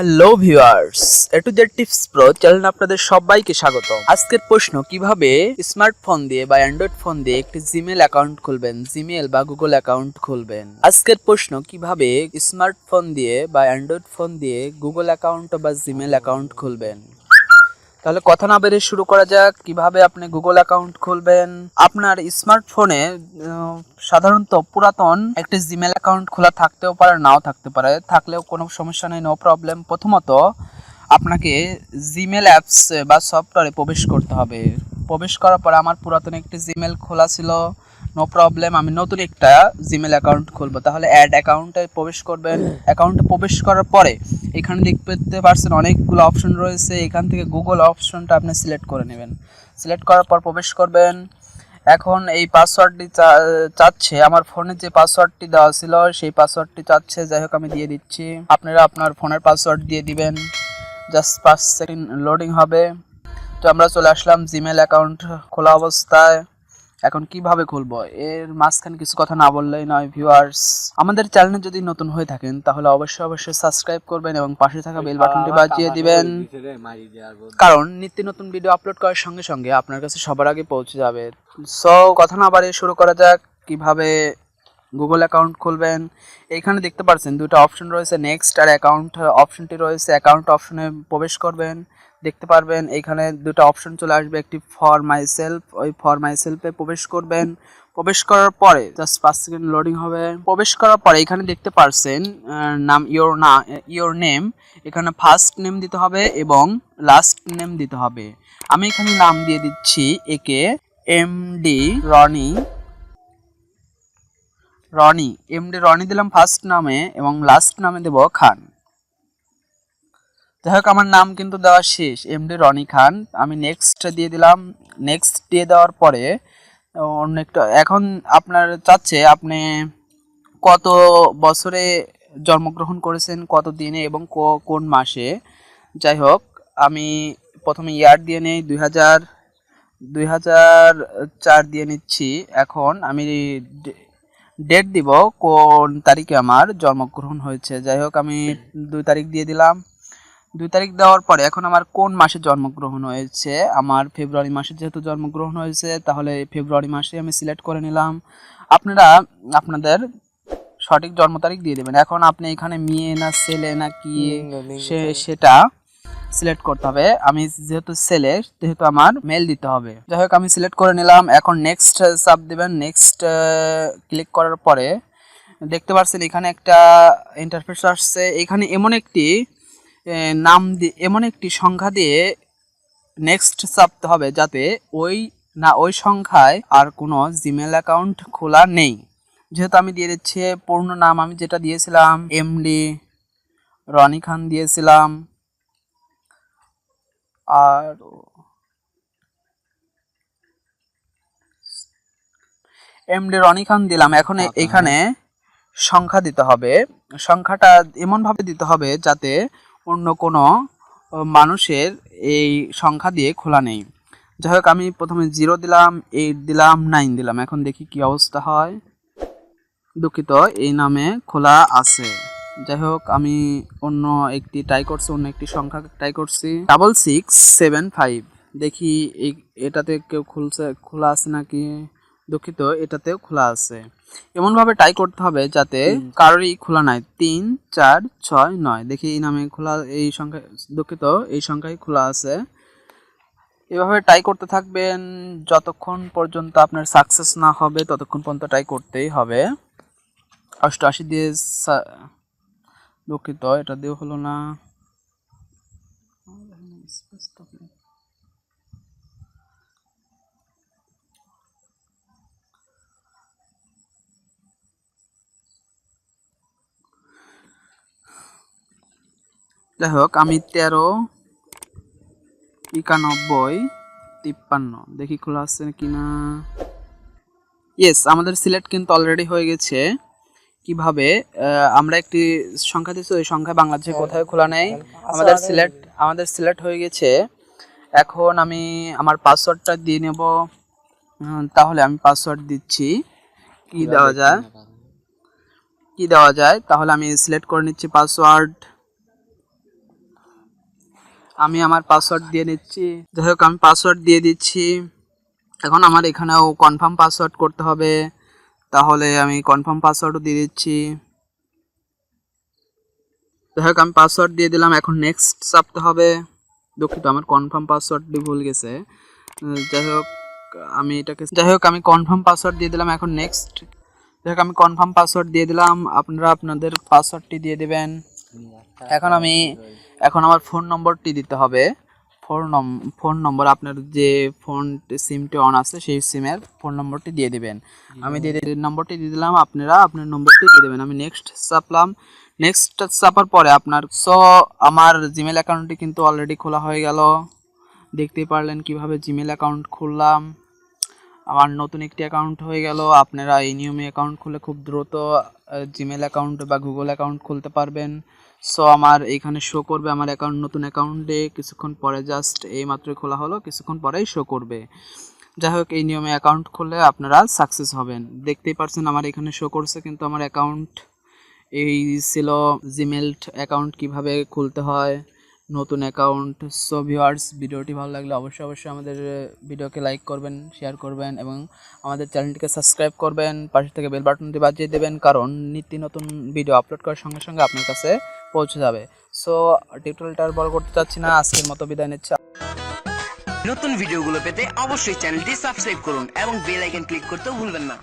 Hello viewers, A to Z tips pro channel আপনাদের সবাইকে স্বাগত আজকের প্রশ্ন, কীভাবে স্মার্টফোন দিয়ে বা অ্যান্ড্রয়েড ফোন দিয়ে একটি জিমেল অ্যাকাউন্ট খুলবেন? জিমেল বা গুগল অ্যাকাউন্ট খুলবেন। আজকের প্রশ্ন, কীভাবে স্মার্টফোন দিয়ে বা অ্যান্ড্রয়েড ফোন দিয়ে গুগল অ্যাকাউন্ট বা জিমেল অ্যাকাউন্ট খুলবেন? তাহলে কথা না বেরিয়ে শুরু করা যাক। কীভাবে আপনি গুগল অ্যাকাউন্ট খুলবেন? আপনার স্মার্টফোনে সাধারণত পুরাতন একটি জিমেল অ্যাকাউন্ট খোলা থাকতেও পারে, নাও থাকতে পারে। থাকলেও কোনো সমস্যা নেই নো প্রবলেম প্রথমত, আপনাকে জিমেল অ্যাপস বা সফটওয়্যারে প্রবেশ করতে হবে। প্রবেশ করার পরে আমার পুরাতন একটি জিমেল খোলা ছিল। নো প্রবলেম আমি নতুন একটা জিমেল অ্যাকাউন্ট খুলবো। তাহলে অ্যাড অ্যাকাউন্টে প্রবেশ করবেন। অ্যাকাউন্টে প্রবেশ করার পরে এখানে দেখতে পারছেন অনেকগুলো অপশন রয়েছে। এখান থেকে গুগল অপশনটা আপনি সিলেক্ট করে নেবেন। সিলেক্ট করার পর প্রবেশ করবেন। এখন এই পাসওয়ার্ডটি চাচ্ছে। আমার ফোনে যে পাসওয়ার্ডটি দেওয়া ছিল, সেই পাসওয়ার্ডটি চাচ্ছে। যাই হোক, আমি দিয়ে দিচ্ছি। আপনারা আপনার ফোনের পাসওয়ার্ড দিয়ে দিবেন। জাস্ট পাঁচ সেকেন্ড লোডিং হবে। তো আমরা চলে আসলাম জিমেল অ্যাকাউন্ট খোলা অবস্থায়। এখন কীভাবে খুলবো? এর মাঝখানে কিছু কথা না বললেই নয় ভিউয়ার্স আমাদের চ্যানেলে যদি নতুন হয়ে থাকেন তাহলে অবশ্যই অবশ্যই সাবস্ক্রাইব করবেন এবং পাশে থাকা বেল বাটনটি বাজিয়ে দিবেন। কারণ নিত্য নতুন ভিডিও আপলোড করার সঙ্গে সঙ্গে আপনার কাছে সবার আগে পৌঁছে যাবে। সো কথা না বাড়িয়ে শুরু করা যাক কীভাবে গুগল অ্যাকাউন্ট খুলবেন। এখানে দেখতে পাচ্ছেন দুটো অপশন রয়েছে নেক্সট আর অ্যাকাউন্ট অপশনটি রয়েছে অ্যাকাউন্ট অপশনে প্রবেশ করবেন। দেখতে পারবেন এখানে দুটো অপশন চলে আসবে, একটি ফর মাই সেলফ ওই ফর মাই সেলফে প্রবেশ করবেন। প্রবেশ করার পরে জাস্ট পাঁচ সেকেন্ড লোডিং হবে। প্রবেশ করার পরে এখানে দেখতে পারছেন নাম ইওর না ইওর নেম এখানে ফার্স্ট নেম দিতে হবে এবং লাস্ট নেম দিতে হবে। আমি এখানে নাম দিয়ে দিচ্ছি একে M D Roni Roni M D Roni দিলাম ফার্স্ট নামে এবং লাস্ট নামে দেব খান। যাই হোক, আমার নাম কিন্তু দেওয়া শেষ এমডি রনি খান। আমি নেক্সট দিয়ে দিলাম নেক্সট দিয়ে দেওয়ার পরে, অন্য একটা, এখন আপনার চাচ্ছে আপনি কত বছরে জন্মগ্রহণ করেছেন, কত দিনে এবং কোন মাসে? যাই হোক, আমি প্রথমে ইয়ার দিয়ে নেই, দুই হাজার দুই হাজার চার দিয়ে নিচ্ছি। এখন আমি ডেট দিব কোন তারিখে আমার জন্মগ্রহণ হয়েছে। যাই হোক আমি দুই তারিখ দিয়ে দিলাম। দুই তারিখ দেওয়ার পরে এখন আমার কোন মাসে জন্মগ্রহণ হয়েছে? আমার ফেব্রুয়ারি মাসে যেহেতু জন্মগ্রহণ হয়েছে তাহলে ফেব্রুয়ারি মাসে আমি সিলেক্ট করে নিলাম। আপনারা আপনাদের সঠিক জন্ম তারিখ দিয়ে দেবেন। এখন আপনি এখানে মেয়ে না ছেলে না কি সে সেটা সিলেক্ট করতে হবে। আমি যেহেতু ছেলে যেহেতু আমার মেল দিতে হবে। যাই হোক, আমি সিলেক্ট করে নিলাম। এখন নেক্সট সাব দেবেন। নেক্সট ক্লিক করার পরে দেখতে পাচ্ছেন এখানে একটা ইন্টারফেস আসছে। এখানে এমন একটি নাম দিয়ে, এমন একটি সংখ্যা দিয়ে নেক্সট চাপতে হবে যাতে ওই, না, ওই সংখ্যায় আর কোনো জিমেল অ্যাকাউন্ট খোলা নেই। যেহেতু আমি দিয়ে দিচ্ছি, পূর্ণ নাম আমি যেটা দিয়েছিলাম এমডি রনি খান দিয়েছিলাম। আর এমডি রনি খান দিলাম। এখন এখানে সংখ্যা দিতে হবে। সংখ্যাটা এমনভাবে দিতে হবে যাতে অন্য কোনো মানুষের এই সংখ্যা দিয়ে খোলা নেই। যাই হোক আমি প্রথমে জিরো দিলাম এইট দিলাম নাইন দিলাম। এখন দেখি কি অবস্থা হয়। দুঃখিত এই নামে খোলা আছে। যাই হোক আমি অন্য একটি ট্রাই করছি অন্য একটি সংখ্যা ট্রাই করছি। ডাবল সিক্স সেভেন ফাইভ দেখি এই এটাতে কেউ খুলছে খোলা আছে নাকি? দুঃখিত এটাতেও খোলা আছে। এমনভাবে ট্রাই করতে হবে যাতে কারোরই খোলা নাই। তিন চার ছয় নয়। দেখি এই নামে খোলা এই সংখ্যা দুঃখিত এই সংখ্যায় খোলা আছে। এভাবে ট্রাই করতে থাকবেন যতক্ষণ পর্যন্ত আপনার সাকসেস না হবে ততক্ষণ পর্যন্ত ট্রাই করতেই হবে। অষ্টআশি দিয়ে দুঃখিত, এটা দিয়ে হলো না। যাই হোক, আমি তেরো, একানব্বই, তিপ্পান্ন। দেখি খোলা আছে কিনা। ইয়েস আমাদের সিলেক্ট কিন্তু অলরেডি হয়ে গেছে। কীভাবে আমরা একটি সংখ্যা দিচ্ছি ওই সংখ্যা বাংলাদেশে কোথায় খোলা নেই। আমাদের সিলেক্ট আমাদের সিলেক্ট হয়ে গেছে। এখন আমি আমার পাসওয়ার্ডটা দিয়ে নেব। তাহলে আমি পাসওয়ার্ড দিচ্ছি। কি দেওয়া যায়? কি দেওয়া যায়? তাহলে আমি সিলেক্ট করে নিচ্ছি পাসওয়ার্ড আমি আমার পাসওয়ার্ড দিয়ে নিচ্ছি। যাই হোক আমি পাসওয়ার্ড দিয়ে দিচ্ছি। এখন আমার এখানেও কনফার্ম পাসওয়ার্ড করতে হবে। তাহলে আমি কনফার্ম পাসওয়ার্ডও দিয়ে দিচ্ছি। যাই হোক আমি পাসওয়ার্ড দিয়ে দিলাম, এখন নেক্সট চাপতে হবে। দুঃখিত, আমার কনফার্ম পাসওয়ার্ডটি ভুল গেছে। যাই হোক, আমি এটাকে, যাই হোক, আমি কনফার্ম পাসওয়ার্ড দিয়ে দিলাম, এখন নেক্সট যাই হোক আমি কনফার্ম পাসওয়ার্ড দিয়ে দিলাম, আপনারা আপনাদের পাসওয়ার্ডটি দিয়ে দেবেন। এখন আমি, এখন আমার ফোন নম্বরটি দিতে হবে। ফোন নম ফোন নম্বর আপনার যে ফোন সিমটি অন আছে সেই সিমের ফোন নম্বরটি দিয়ে দিবেন। আমি দিয়ে নম্বরটি দিয়ে দিলাম আপনারা আপনার নম্বরটি দিয়ে দেবেন। আমি নেক্সট চাপলাম। নেক্সট চাপার পরে আপনার সো আমার জিমেল অ্যাকাউন্টটি কিন্তু অলরেডি খোলা হয়ে গেল। দেখতে পারলেন কীভাবে জিমেল অ্যাকাউন্ট খুললাম। আমার নতুন একটি অ্যাকাউন্ট হয়ে গেল। আপনারা এই নিয়মে অ্যাকাউন্ট খুলে খুব দ্রুত জিমেল অ্যাকাউন্ট বা গুগল অ্যাকাউন্ট খুলতে পারবেন। সো আমার এখানে শো করবে আমার অ্যাকাউন্ট নতুন অ্যাকাউন্টে কিছুক্ষণ পরে জাস্ট এই মাত্রই খোলা হলো, কিছুক্ষণ পরেই শো করবে। যাই হোক, এই নিয়মে অ্যাকাউন্ট খুললে আপনারা সাকসেস হবেন। দেখতেই পারছেন আমার এখানে শো করছে, কিন্তু আমার অ্যাকাউন্ট এই ছিল জিমেল অ্যাকাউন্ট কীভাবে খুলতে হয়। নতুন অ্যাকাউন্ট সো ভিউয়ার্স ভিডিওটি ভালো লাগলে অবশ্যই অবশ্যই আমাদের ভিডিওকে লাইক করবেন শেয়ার করবেন এবং আমাদের চ্যানেলটিকে সাবস্ক্রাইব করবেন, পাশে থেকে বেল বাটনটি বাজিয়ে দেবেন, কারণ নিত্য নতুন ভিডিও আপলোড করার সঙ্গে সঙ্গে আপনার কাছে পৌঁছে যাবে। সো টিউটোরিয়ালটা আর বড় করতে চাচ্ছি না, আজকের মতো বিদায় নিচ্ছি। নতুন ভিডিওগুলো পেতে অবশ্যই চ্যানেলটি সাবস্ক্রাইব করুন এবং বেল আইকন ক্লিক করতেও ভুলবেন না।